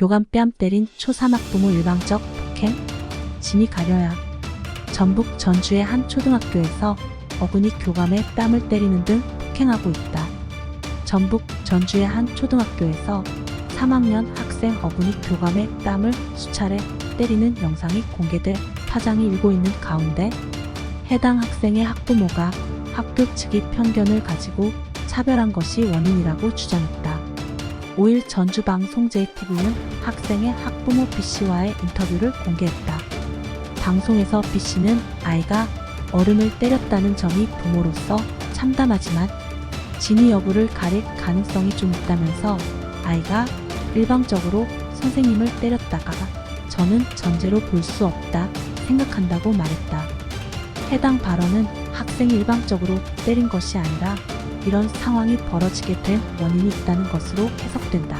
교감 뺨 때린 초3 학부모 일방적 폭행? 진이 가려야. 전북 전주의 한 초등학교에서 어근이 교감에 뺨을 때리는 등 폭행하고 있다. 전북 전주의 한 초등학교에서 3학년 학생 어근이 교감에 뺨을 수차례 때리는 영상이 공개돼 파장이 일고 있는 가운데 해당 학생의 학부모가 학교 측이 편견을 가지고 차별한 것이 원인이라고 주장했다. 5일 전주방송 JTV는 학생의 학부모 B씨와의 인터뷰를 공개했다. 방송에서 B씨는 아이가 어른을 때렸다는 점이 부모로서 참담하지만 진위 여부를 가릴 가능성이 좀 있다면서 아이가 일방적으로 선생님을 때렸다가 저는 전제로 볼 수 없다 생각한다고 말했다. 해당 발언은 학생이 일방적으로 때린 것이 아니라 이런 상황이 벌어지게 된 원인이 있다는 것으로 해석된다.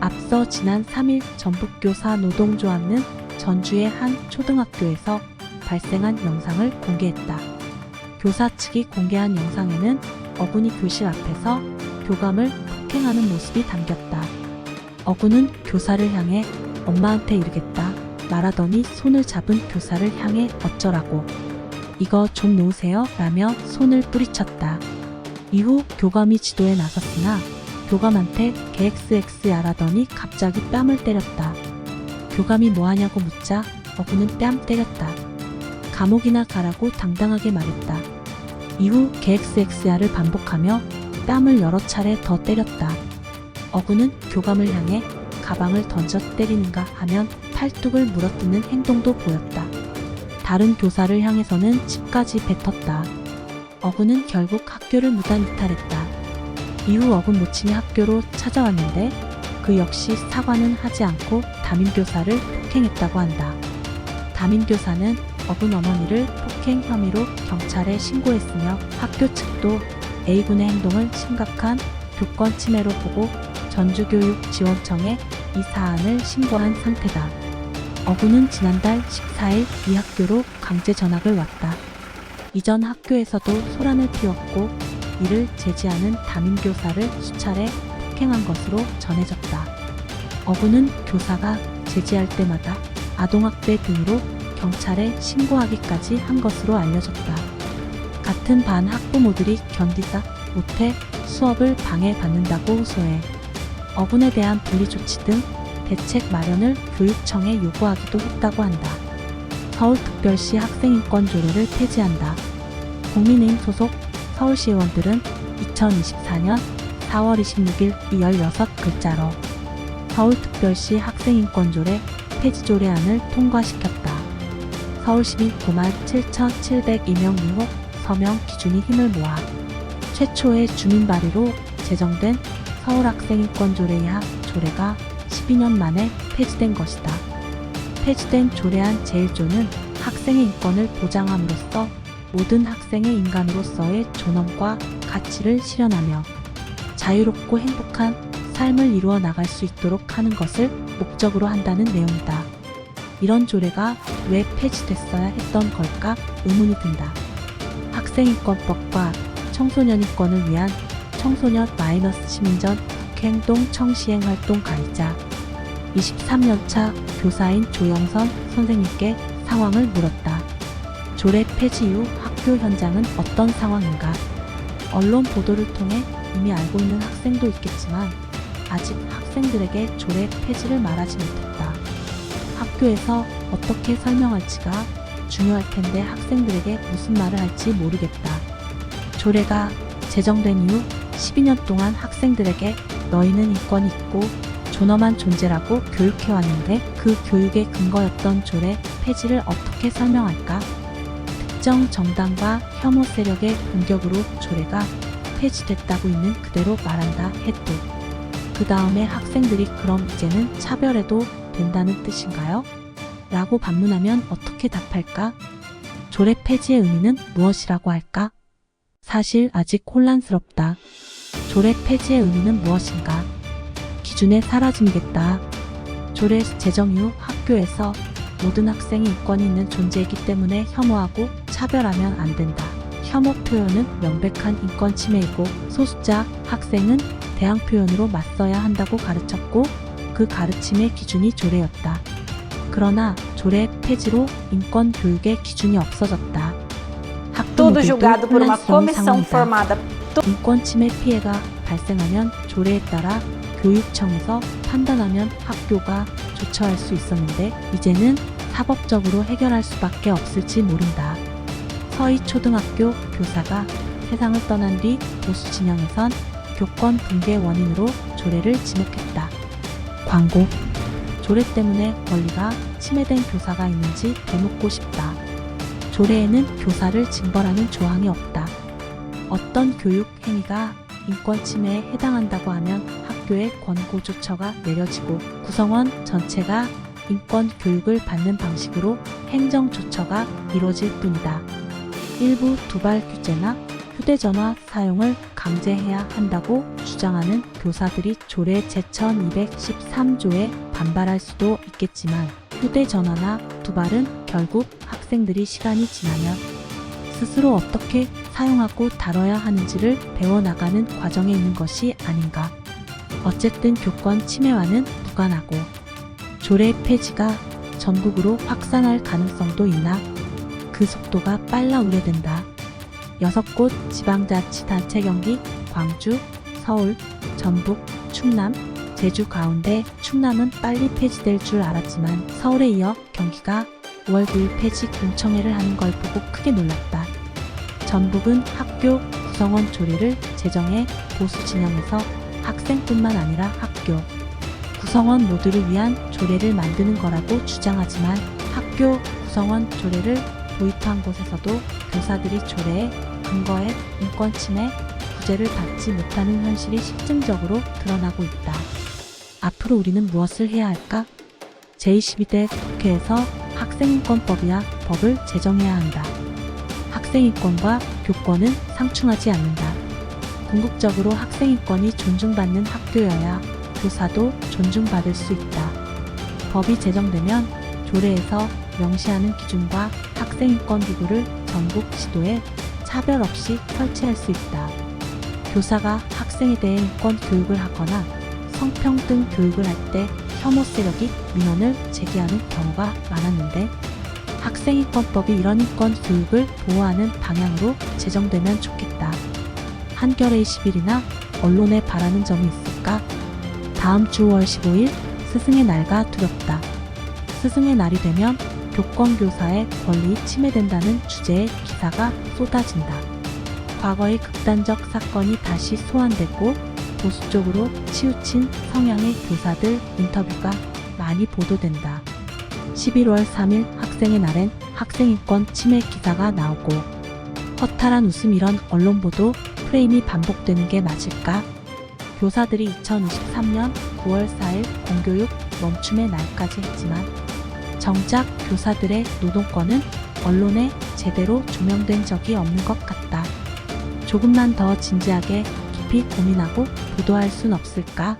앞서 지난 3일 전북교사 노동조합은 전주의 한 초등학교에서 발생한 영상을 공개했다. 교사 측이 공개한 영상에는 어군이 교실 앞에서 교감을 폭행하는 모습이 담겼다. 어군은 교사를 향해 엄마한테 이르겠다 말하더니 손을 잡은 교사를 향해 어쩌라고 이거 좀 놓으세요 라며 손을 뿌리쳤다. 이후 교감이 지도에 나섰으나 교감한테 KXX야라더니 갑자기 뺨을 때렸다. 교감이 뭐하냐고 묻자 어구는 뺨 때렸다. 감옥이나 가라고 당당하게 말했다. 이후 KXX야를 반복하며 뺨을 여러 차례 더 때렸다. 어구는 교감을 향해 가방을 던져 때리는가 하면 팔뚝을 물어뜯는 행동도 보였다. 다른 교사를 향해서는 집까지 뱉었다. 어구는 결국 학교를 무단 이탈했다. 이후 어군 모친이 학교로 찾아왔는데 그 역시 사과는 하지 않고 담임교사를 폭행했다고 한다. 담임교사는 어군 어머니를 폭행 혐의로 경찰에 신고했으며 학교 측도 A군의 행동을 심각한 교권 침해로 보고 전주교육지원청에 이 사안을 신고한 상태다. 어군은 지난달 14일 이 학교로 강제 전학을 왔다. 이전 학교에서도 소란을 피웠고 이를 제지하는 담임교사를 수차례 폭행한 것으로 전해졌다. 어군은 교사가 제지할 때마다 아동학대 등으로 경찰에 신고하기까지 한 것으로 알려졌다. 같은 반 학부모들이 견디다 못해 수업을 방해받는다고 호소해 어군에 대한 분리조치 등 대책 마련을 교육청에 요구하기도 했다고 한다. 서울특별시 학생인권 조례를 폐지한다. 국민의힘 소속 서울시 의원들은 2024년 4월 26일 이 16글자로 서울특별시 학생인권 조례 폐지 조례안을 통과시켰다. 서울시민 9만 7,702명 이후 서명 기준이 힘을 모아 최초의 주민 발의로 제정된 서울학생인권조례 이하 조례가 12년 만에 폐지된 것이다. 폐지된 조례안 제1조는 학생의 인권을 보장함으로써 모든 학생의 인간으로서의 존엄과 가치를 실현하며 자유롭고 행복한 삶을 이루어 나갈 수 있도록 하는 것을 목적으로 한다는 내용이다. 이런 조례가 왜 폐지됐어야 했던 걸까 의문이 든다. 학생인권법과 청소년인권을 위한 청소년 마이너스 시민전 북행동 청시행 활동 가이자 23년차 교사인 조영선 선생님께 상황을 물었다. 조례 폐지 이후 학교 현장은 어떤 상황인가? 언론 보도를 통해 이미 알고 있는 학생도 있겠지만 아직 학생들에게 조례 폐지를 말하지 못했다. 학교에서 어떻게 설명할지가 중요할 텐데 학생들에게 무슨 말을 할지 모르겠다. 조례가 제정된 이후 12년 동안 학생들에게 너희는 인권이 있고 존엄한 존재라고 교육해왔는데 그 교육의 근거였던 조례 폐지를 어떻게 설명할까? 특정 정당과 혐오 세력의 공격으로 조례가 폐지됐다고 있는 그대로 말한다 했고 그 다음에 학생들이 그럼 이제는 차별해도 된다는 뜻인가요? 라고 반문하면 어떻게 답할까? 조례 폐지의 의미는 무엇이라고 할까? 사실 아직 혼란스럽다. 조례 폐지의 의미는 무엇인가? 기준에 사라짐이겠다. 조례 제정 이후 학교에서 모든 학생이 인권이 있는 존재이기 때문에 혐오하고 차별하면 안 된다. 혐오 표현은 명백한 인권 침해이고 소수자 학생은 대항 표현으로 맞서야 한다고 가르쳤고 그 가르침의 기준이 조례였다. 그러나 조례 폐지로 인권 교육의 기준이 없어졌다. por uma 혼란스러운 상황이다. 인권 침해 피해가 발생하면 조례에 따라 교육청에서 판단하면 학교가 조처할 수 있었는데 이제는 사법적으로 해결할 수밖에 없을지 모른다. 서희 초등학교 교사가 세상을 떠난 뒤 보수 진영에선 교권 붕괴 원인으로 조례를 지목했다. 광고 조례 때문에 권리가 침해된 교사가 있는지 되묻고 싶다. 조례에는 교사를 징벌하는 조항이 없다. 어떤 교육 행위가 인권 침해에 해당한다고 하면 학교에 권고 조처가 내려지고 구성원 전체가 인권 교육을 받는 방식으로 행정 조처가 이루어질 뿐이다. 일부 두발 규제나 휴대전화 사용을 강제해야 한다고 주장하는 교사들이 조례 제1213조에 반발할 수도 있겠지만 휴대전화나 두발은 결국 학생들이 시간이 지나면 스스로 어떻게 사용하고 다뤄야 하는지를 배워나가는 과정에 있는 것이 아닌가. 어쨌든 교권 침해와는 무관하고 조례 폐지가 전국으로 확산할 가능성도 있나 그 속도가 빨라 우려된다. 여섯 곳 지방자치단체 경기, 광주, 서울, 전북, 충남, 제주 가운데 충남은 빨리 폐지될 줄 알았지만 서울에 이어 경기가 5월 9일 폐지 공청회를 하는 걸 보고 크게 놀랐다. 전북은 학교 구성원 조례를 제정해 보수 진영에서 학생뿐만 아니라 학교 구성원 모두를 위한 조례를 만드는 거라고 주장하지만 학교 구성원 조례를 도입한 곳에서도 교사들이 조례에 근거해 인권 침해 구제를 받지 못하는 현실이 실증적으로 드러나고 있다. 앞으로 우리는 무엇을 해야 할까? 제22대 국회에서 학생인권법이야 법을 제정해야 한다. 학생인권과 교권은 상충하지 않는다. 궁극적으로 학생인권이 존중받는 학교여야 교사도 존중받을 수 있다. 법이 제정되면 조례에서 명시하는 기준과 학생인권 기구를 전국 지도에 차별 없이 설치할 수 있다. 교사가 학생에 대해 인권 교육을 하거나 성평등 교육을 할 때 혐오 세력이 민원을 제기하는 경우가 많았는데 학생인권법이 이런 인권 교육을 보호하는 방향으로 제정되면 좋겠다. 한겨레 21이나 언론에 바라는 점이 있을까? 다음 주 5월 15일 스승의 날가 두렵다. 스승의 날이 되면 교권교사의 권리 침해된다는 주제의 기사가 쏟아진다. 과거의 극단적 사건이 다시 소환되고 보수 쪽으로 치우친 성향의 교사들 인터뷰가 많이 보도된다. 11월 3일 학생의 날엔 학생인권 침해 기사가 나오고 허탈한 웃음 이런 언론 보도 프레임이 반복되는 게 맞을까? 교사들이 2023년 9월 4일 공교육 멈춤의 날까지 했지만 정작 교사들의 노동권은 언론에 제대로 조명된 적이 없는 것 같다. 조금만 더 진지하게 깊이 고민하고 보도할 순 없을까?